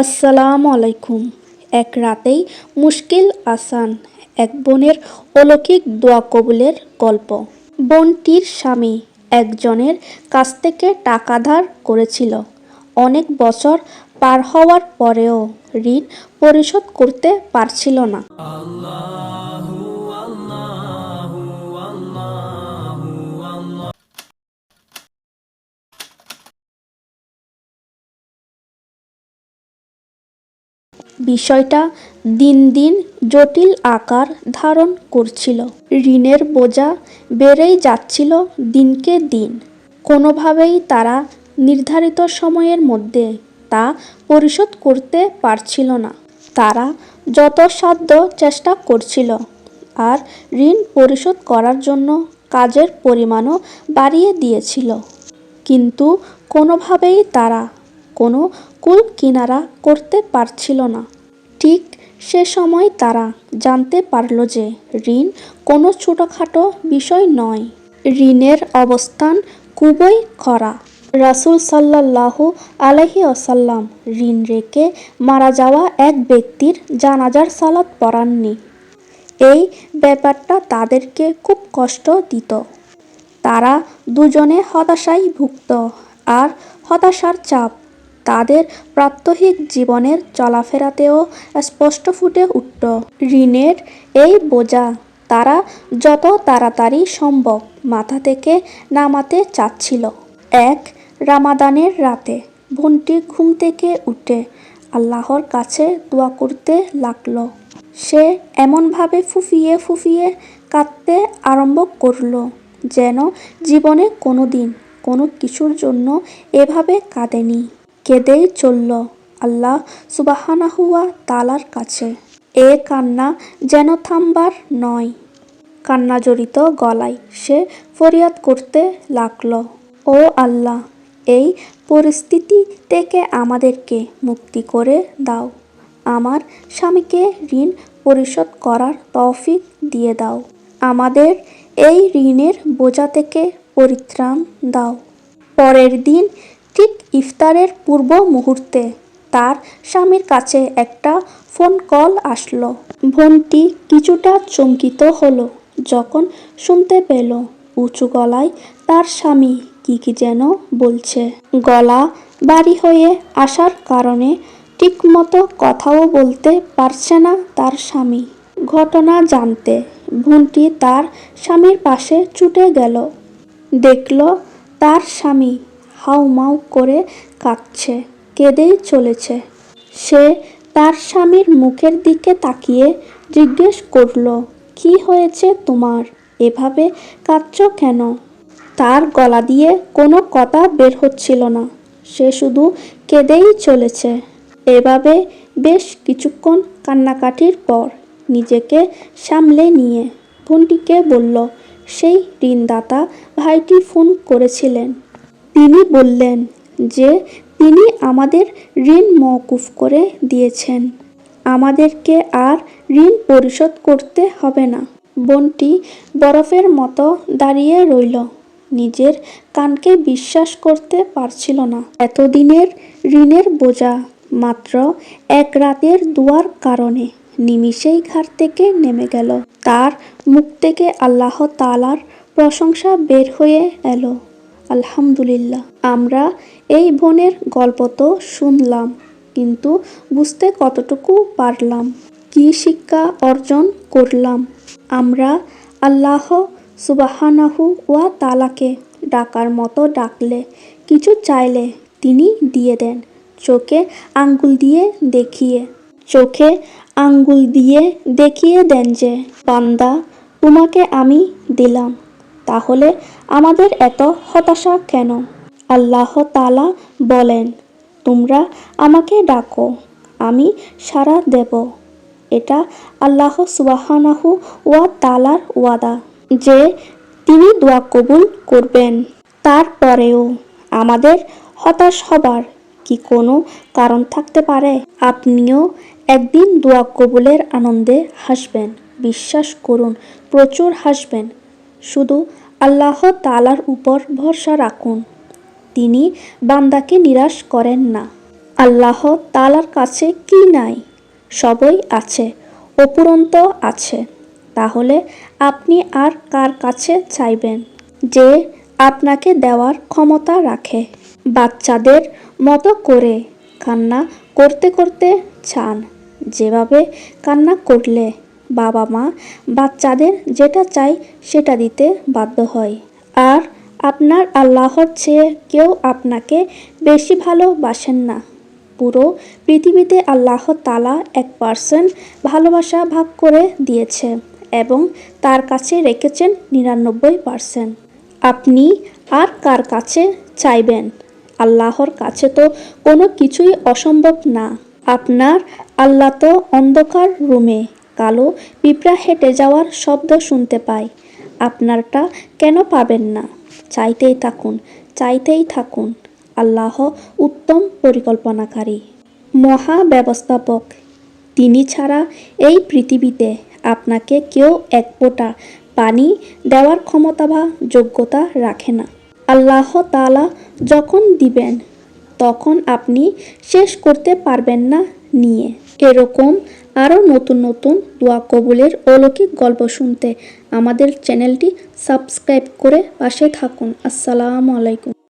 আসসালামু আলাইকুম। এক রাতেই মুশকিল আসান এক বোনের অলৌকিক দোয়া কবুলের গল্প। বোনটির স্বামী একজনের কাছ থেকে টাকা ধার করেছিল। অনেক বছর পার হওয়ার পরেও ঋণ পরিশোধ করতে পারছিল না। বিষয়টা দিন দিন জটিল আকার ধারণ করছিল। ঋণের বোঝা বেড়েই যাচ্ছিল দিনকে দিন। কোনোভাবেই তারা নির্ধারিত সময়ের মধ্যে তা পরিশোধ করতে পারছিল না। তারা যত সাধ্য চেষ্টা করছিল আর ঋণ পরিশোধ করার জন্য কাজের পরিমাণও বাড়িয়ে দিয়েছিল। কিন্তু কোনোভাবেই তারা কোনো কুল কিনারা করতে পারছিল না। ঠিক সে সময় তারা জানতে পারল যে ঋণ কোনো ছোটোখাটো বিষয় নয়। ঋণের অবস্থান খুবই খরা। রাসুল সাল্লাল্লাহু আলহি আসাল্লাম ঋণ রেখে মারা যাওয়া এক ব্যক্তির জানাজার সালাত পড়াননি। এই ব্যাপারটা তাদেরকে খুব কষ্ট দিত। তারা দুজনে হতাশায় ভুগত আর হতাশার চাপ তাদের প্রাত্যহিক জীবনের চলাফেরাতেও স্পষ্ট ফুটে উঠত। ঋণের এই বোঝা তারা যত তাড়াতাড়ি সম্ভব মাথা থেকে নামাতে চাচ্ছিল। এক রামাদানের রাতে বোনটি ঘুম থেকে উঠে আল্লাহর কাছে দোয়া করতে লাগল। সে এমনভাবে ফুফিয়ে ফুফিয়ে কাঁদতে আরম্ভ করল যেন জীবনে কোনো দিন কোনো কিছুর জন্য এভাবে কাঁদেনি। কেঁদেই চলল আল্লাহ সুবাহানাহুয়া তালার কাছে। এ কান্না যেন থামবার নয়। কান্না জড়িত গলায় সে ফরিয়াদ করতে লাগল। ও আল্লাহ, এই পরিস্থিতি থেকে আমাদেরকে মুক্তি করে দাও। আমার স্বামীকে ঋণ পরিশোধ করার তৌফিক দিয়ে দাও। আমাদের এই ঋণের বোঝা থেকে পরিত্রাণ দাও। পরের দিন ঠিক ইফতারের পূর্ব মুহূর্তে তার স্বামীর কাছে একটা ফোন কল আসলো। বোনটি কিছুটা চমকিত হলো, যখন শুনতে পেল উঁচু গলায় তার স্বামী কি কি যেন বলছে। গলা বাড়ি হয়ে আসার কারণে ঠিকমতো কথাও বলতে পারছে না তার স্বামী। ঘটনা জানতে বোনটি তার স্বামীর পাশে ছুটে গেল। দেখল তার স্বামী হাউমাউ করে কাঁদছে, কেঁদেই চলেছে। সে তার স্বামীর মুখের দিকে তাকিয়ে জিজ্ঞেস করল, কি হয়েছে তোমার? এভাবে কাঁদছ কেন? তার গলা দিয়ে কোনো কথা বের হচ্ছিল না। সে শুধু কেঁদেই চলেছে। এভাবে বেশ কিছুক্ষণ কান্নাকাটির পর নিজেকে সামলে নিয়ে ফোনটিকে বলল, সেই ঋণদাতা ভাইটি ফোন করেছিলেন। তিনি বললেন যে, তিনি আমাদের ঋণ মওকুফ করে দিয়েছেন। আমাদেরকে আর ঋণ পরিশোধ করতে হবে না। বোনটি বরফের মতো দাঁড়িয়ে রইল। নিজের কানকে বিশ্বাস করতে পারছিল না। এতদিনের ঋণের বোঝা মাত্র এক রাতের দুয়ার কারণে নিমিষেই ঘাট থেকে নেমে গেল। তার মুখ থেকে আল্লাহ তালার প্রশংসা বের হয়ে এলো। আলহামদুলিল্লাহ। আমরা এই বোনের গল্প তো শুনলাম, কিন্তু বুঝতে কতটুকু পারলাম? কি শিক্ষা অর্জন করলাম? আমরা আল্লাহ সুবাহানাহু ওয়া তালাকে ডাকার মতো ডাকলে, কিছু চাইলে তিনি দিয়ে দেন, চোখে আঙ্গুল দিয়ে দেখিয়ে। চোখে আঙ্গুল দিয়ে দেখিয়ে দেন যে, বান্দা তোমাকে আমি দিলাম। তাহলে আমাদের এত হতাশা কেন? আল্লাহ তালা বলেন, তোমরা আমাকে ডাকো, আমি সাড়া দেব। এটা আল্লাহ সুবাহানাহু ওয়া তালার ওয়াদা, যে তিনি দোয়া কবুল করবেন। তারপরেও আমাদের হতাশ হবার কি কোনো কারণ থাকতে পারে? আপনিও একদিন দোয়া কবুলের আনন্দে হাসবেন, বিশ্বাস করুন, প্রচুর হাসবেন। শুধু আল্লাহ তালার উপর ভরসা রাখুন। তিনি বান্দাকে নিরাশ করেন না। আল্লাহ তালার কাছে কি নাই? সবই আছে, অপুরন্ত আছে। তাহলে আপনি আর কার কাছে চাইবেন? যে আপনাকে দেওয়ার ক্ষমতা রাখে। বাচ্চাদের মতো করে কান্না করতে করতে চান। যেভাবে কান্না করলে বাবা মা বাচ্চাদের যেটা চাই সেটা দিতে বাধ্য হয়। আর আপনার আল্লাহর চেয়ে কেউ আপনাকে বেশি ভালোবাসেন না। পুরো পৃথিবীতে আল্লাহ তালা এক পার্সেন্ট ভালোবাসা ভাগ করে দিয়েছে এবং তার কাছে রেখেছেন নিরানব্বই পার্সেন্ট আপনি আর কার কাছে চাইবেন? আল্লাহর কাছে তো কোনো কিছুই অসম্ভব না। আপনার আল্লাহ তো অন্ধকার রুমে। কালো পিঁপড়া হেঁটে যাওয়ার শব্দ শুনতে পায়। আপনারটা কেন পাবেন না? চাইতেই থাকুন চাইতেই থাকুন, আল্লাহ উত্তম পরিকল্পনাকারী। মহা ব্যবস্থাপক। তিনি ছাড়া এই পৃথিবীতে আপনাকে কেউ এক ফোঁটা পানি দেওয়ার ক্ষমতা বা যোগ্যতা রাখে না। আল্লাহ তালা যখন দিবেন, তখন আপনি শেষ করতে পারবেন না নিয়ে। এরকম আরও নতুন নতুন দোয়া কবুলের অলৌকিক গল্প শুনতে আমাদের চ্যানেলটি সাবস্ক্রাইব করে পাশে থাকুন। আসসালামু আলাইকুম।